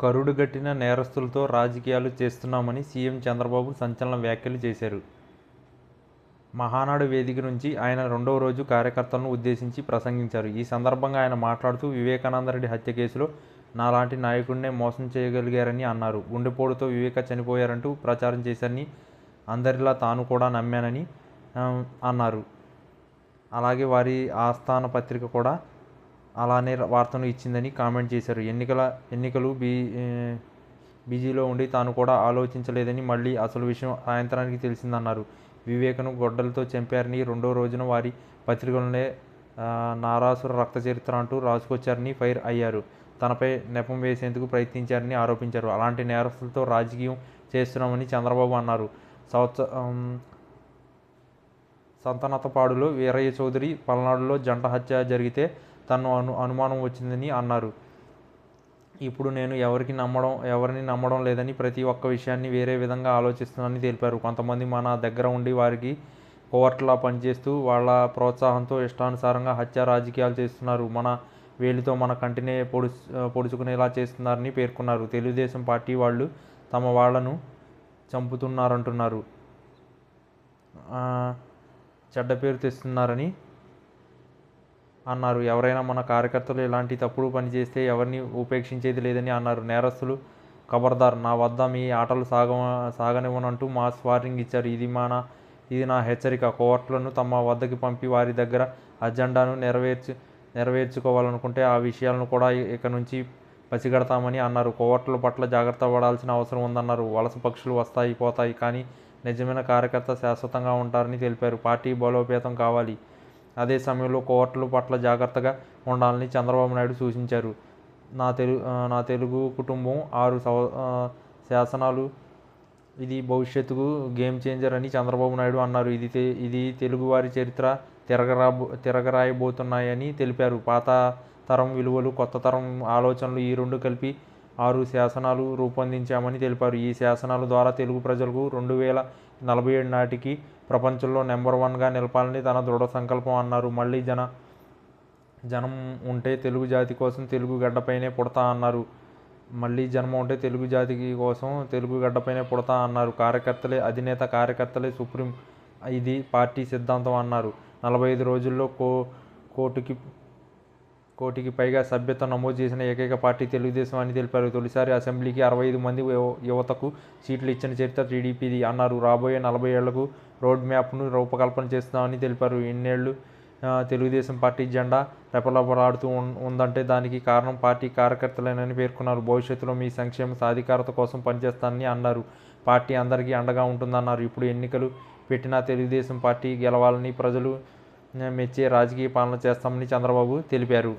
కరుడుగట్టిన నేరస్తులతో రాజకీయాలు చేస్తున్నామని సీఎం చంద్రబాబు సంచలన వ్యాఖ్యలు చేశారు. మహానాడు వేదిక నుంచి ఆయన రెండవ రోజు కార్యకర్తలను ఉద్దేశించి ప్రసంగించారు. ఈ సందర్భంగా ఆయన మాట్లాడుతూ వివేకానందరెడ్డి హత్య కేసులో నాలాంటి నాయకుడినే మోసం చేయగలిగారని అన్నారు. గుండెపోటుతో వివేక చనిపోయారంటూ ప్రచారం చేశారని అందరిలా తాను కూడా నమ్మానని అన్నారు. అలాగే వారి ఆస్థాన పత్రిక కూడా అలానే వార్తను ఇచ్చిందని కామెంట్ చేశారు. ఎన్నికల ఎన్నికలు బీ బిజీలో ఉండి తాను కూడా ఆలోచించలేదని మళ్ళీ అసలు విషయం సాయంత్రానికి తెలిసిందన్నారు. వివేకను గొడ్డలతో చంపారని రెండో రోజున వారి పత్రికలనే నారాసురు నారాసుర రక్త చరిత్ర అంటూ రాసుకొచ్చారని ఫైర్ అయ్యారు. తనపై నెపం వేసేందుకు ప్రయత్నించారని ఆరోపించారు. అలాంటి నేరస్తులతో రాజకీయం చేస్తున్నామని చంద్రబాబు అన్నారు. సంవత్స ఆమ్, సంతనతపాడులో వీరయ్య చౌదరి పల్నాడులో జంట హత్య జరిగితే తను అను అనుమానం వచ్చిందని అన్నారు. ఇప్పుడు నేను ఎవరికి నమ్మడం ఎవరిని నమ్మడం లేదని ప్రతి ఒక్క విషయాన్ని వేరే విధంగా ఆలోచిస్తున్నానని తెలిపారు. కొంతమంది మన దగ్గర ఉండి వారికి కోవర్ట్లా పనిచేస్తూ వాళ్ళ ప్రోత్సాహంతో ఇష్టానుసారంగా హత్య రాజకీయాలు చేస్తున్నారు. మన వేలితో మన కంటినే పొడు పొడుచుకునేలా చేస్తున్నారని పేర్కొన్నారు. తెలుగుదేశం పార్టీ వాళ్ళు తమ వాళ్ళను చంపుతున్నారంటున్నారు. చెడ్డ పేరు తెస్తున్నారని అన్నారు. ఎవరైనా మన కార్యకర్తలు ఇలాంటి తప్పుడు పని చేస్తే ఎవరిని ఉపేక్షించేది లేదని అన్నారు. నేరస్తులు ఖబర్దార్ నా వద్ద మీ ఆటలు సాగ సాగనివ్వనంటూ మాస్ వార్నింగ్ ఇచ్చారు. ఇది మన ఇది నా హెచ్చరిక. కోర్టులను తమ వద్దకి పంపి వారి దగ్గర అజెండాను నెరవేర్చు నెరవేర్చుకోవాలనుకుంటే ఆ విషయాలను కూడా ఇక నుంచి పసిగడతామని అన్నారు. కోవర్టుల పట్ల జాగ్రత్త పడాల్సిన అవసరం ఉందన్నారు. వలస పక్షులు వస్తాయి పోతాయి కానీ నిజమైన కార్యకర్త శాశ్వతంగా ఉంటారని తెలిపారు. పార్టీ బలోపేతం కావాలి. అదే సమయంలో కోర్టుల పట్ల జాగ్రత్తగా ఉండాలని చంద్రబాబు నాయుడు సూచించారు. నా తెలు నా తెలుగు కుటుంబం ఆరు సవ శాసనాలు ఇది భవిష్యత్తుకు గేమ్ చేంజర్ అని చంద్రబాబు నాయుడు అన్నారు. ఇది ఇది తెలుగువారి చరిత్ర తిరగరాబో తిరగరాయబోతున్నాయని తెలిపారు. పాత తరం విలువలు కొత్త తరం ఆలోచనలు ఈ రెండు కలిపి ఆరు శాసనాలు రూపొందించామని తెలిపారు. ఈ శాసనాల ద్వారా తెలుగు ప్రజలకు రెండు వేల నలభై ఏడు నాటికి ప్రపంచంలో నెంబర్ వన్గా నిలపాలని తన దృఢ సంకల్పం అన్నారు. మళ్ళీ జన జనం ఉంటే తెలుగు జాతి కోసం తెలుగు గడ్డపైనే పుడతా అన్నారు. మళ్ళీ జన్మ ఉంటే తెలుగు జాతికి కోసం తెలుగు గడ్డపైనే పుడతా అన్నారు. కార్యకర్తలే అధినేత కార్యకర్తలే సుప్రీం ఇది పార్టీ సిద్ధాంతం అన్నారు. నలభై ఐదు రోజుల్లో కో కోర్టుకి కోటికి పైగా సభ్యత నమోదు చేసిన ఏకైక పార్టీ తెలుగుదేశం అని తెలిపారు. తొలిసారి అసెంబ్లీకి అరవై ఐదు మంది యువ- యువతకు సీట్లు ఇచ్చిన చరిత్ర టీడీపీది అన్నారు. రాబోయే నలభై ఏళ్ళకు రోడ్ మ్యాప్ను రూపకల్పన చేస్తున్నామని తెలిపారు. ఇన్నేళ్ళు తెలుగుదేశం పార్టీ జెండా రెపలపలాడుతూ ఉందంటే దానికి కారణం పార్టీ కార్యకర్తలేనని పేర్కొన్నారు. భవిష్యత్తులో మీ సంక్షేమ సాధికారత కోసం పనిచేస్తానని అన్నారు. పార్టీ అందరికీ అండగా ఉంటుందన్నారు. ఇప్పుడు ఎన్నికలు పెట్టినా తెలుగుదేశం పార్టీ గెలవాలని ప్రజలు మెచ్చే రాజకీయ పాలన చేస్తామని చంద్రబాబు తెలిపారు.